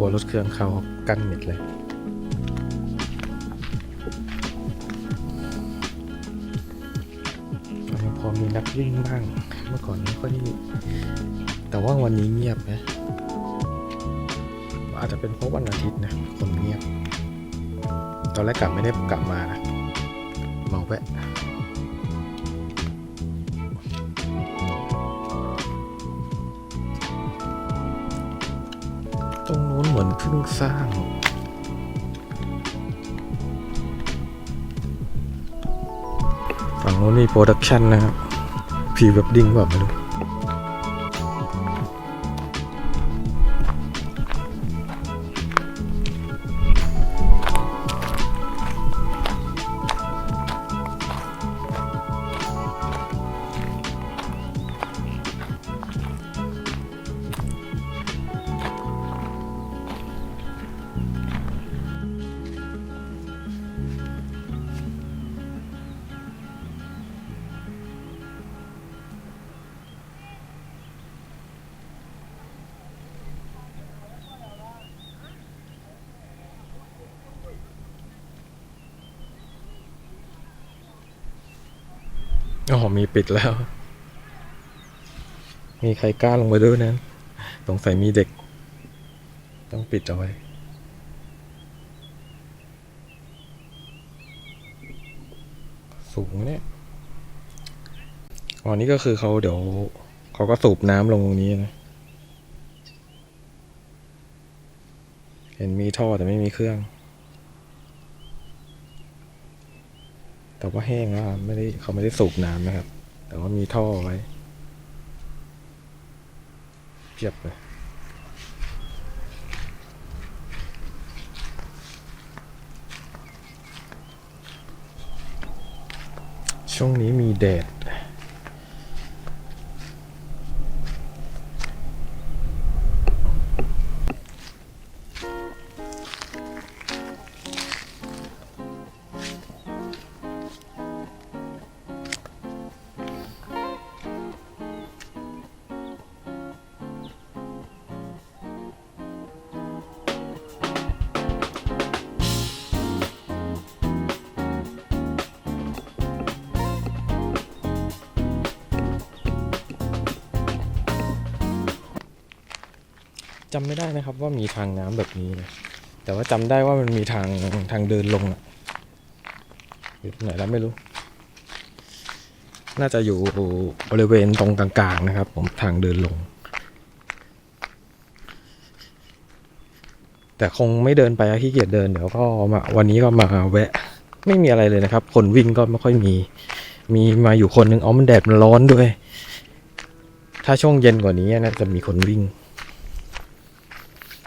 กลัวรถเครื่องเขากั้นมิดเลยยังพอมีนักวิ่งบ้าง เมื่อก่อนไม่ค่อยแต่ว่าวันนี้เงียบนะ อาจจะเป็นเพราะวันอาทิตย์นะคนเงียบ ตอนแรกกลับไม่ได้กลับมานะเมาแวะ ต้องสร้าง ฝั่งโน้นนี่โปรดักชันนะครับพีเวบดิ้งแบบไม่รู้ อ๋อมีปิดแล้ว มีใครกล้าลงไปด้วยนั้นสงสัยมีเด็ก ต้องปิดเอาไว้สูงเนี่ยอ๋อนี่ก็คือเขาเดี๋ยวเขาก็สูบน้ำลงตรงนี้นะ เห็นมีท่อแต่ไม่มีเครื่อง แต่ว่าแห้งแล้วครับไม่ได้เขาไม่ได้สูบน้ำนะครับ แต่ว่ามีท่อไว้เพียบเลยช่วงนี้มีแดด จำไม่ได้นะครับว่ามีทางน้ำแบบนี้นะแต่ว่าจำได้ว่ามันมีทางทางเดินลงอะอยู่ตรงไหนแล้วไม่รู้ น่าจะอยู่บริเวณตรงกลางๆนะครับ ผมทางเดินลง แต่คงไม่เดินไปอะขี้เกียจเดินเดี๋ยวก็มาวันนี้ก็มาแวะ ไม่มีอะไรเลยนะครับ คนวิ่งก็ไม่ค่อยมี มีมาอยู่คนหนึ่งอ๋อมันแดดมันร้อนด้วย ถ้าช่วงเย็นกว่านี้น่าจะมีคนวิ่ง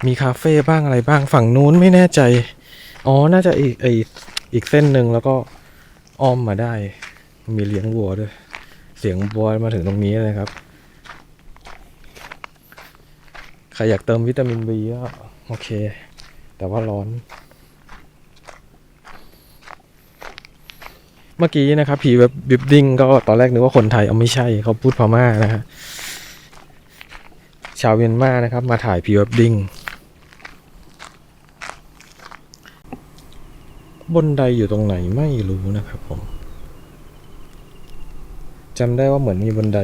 มีคาเฟ่บ้างอะไรบ้างฝั่งนู้นไม่แน่ใจ อ๋อ น่าจะอีกไออีกเส้นหนึ่งแล้วก็อ้อมมาได้ มีเลี้ยงวัวด้วย เสียงวัวมาถึงตรงนี้เลยครับ ใครอยากเติมวิตามินบีก็โอเค แต่ว่าร้อน เมื่อกี้นะครับพีแบบบิบดิ้งก็ตอนแรกนึกว่าคนไทยเอาไม่ใช่เขาพูดพม่านะฮะชาวเมียนมานะครับ มาถ่ายพีแบบดิ้ง บนไดอยู่ตรงไหนไม่รู้นะครับผมจำได้ว่าเหมือนมีบนได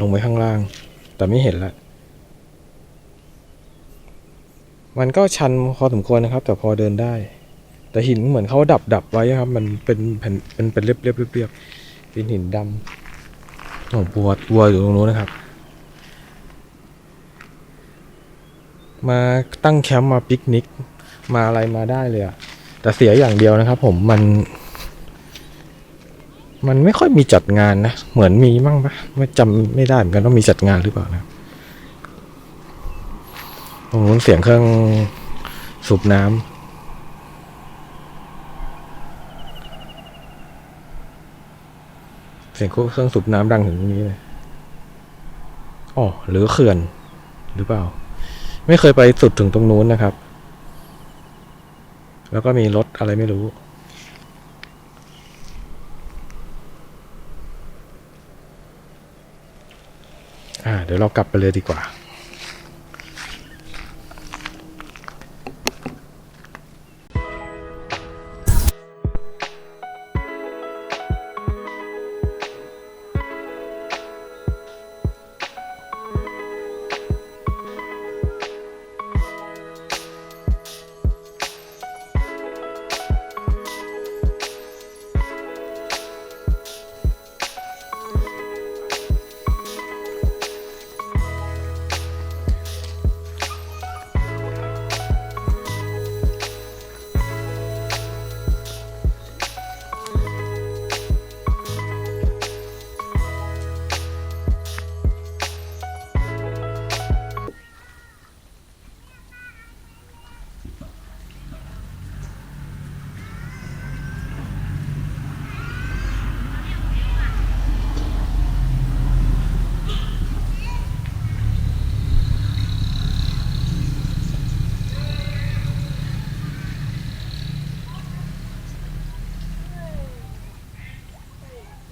ลงไปข้างล่าง แต่ไม่เห็นละ มันก็ชันพอสมควรนะครับ แต่พอเดินได้ แต่หินเหมือนเขาดับดับไว้ครับ มันเป็นแผ่นเป็นเป็นเรียบเรียบเรียบเรียบเป็นหินดำโอ้บัวบัวอยู่ตรงนู้นนะครับ มาตั้งแคมป์มาปิกนิก มาอะไรมาได้เลยอะ แต่เสียอย่างเดียวนะครับ ผมมัน มันไม่ค่อยมีจัดงานนะ เหมือนมีมั่งปะไม่จำไม่ได้เหมือนกันว่ามีจัดงานหรือเปล่านะตรงนู้นเสียงเครื่องสูบน้ำเสียงเครื่องสูบน้ำดังถึงตรงนี้เลยอ๋อหรือเขื่อน หรือเปล่า ไม่เคยไปสุดถึงตรงนู้นนะครับ แล้วก็มีรถอะไรไม่รู้ อ่า เดี๋ยวเรากลับไปเลยดีกว่า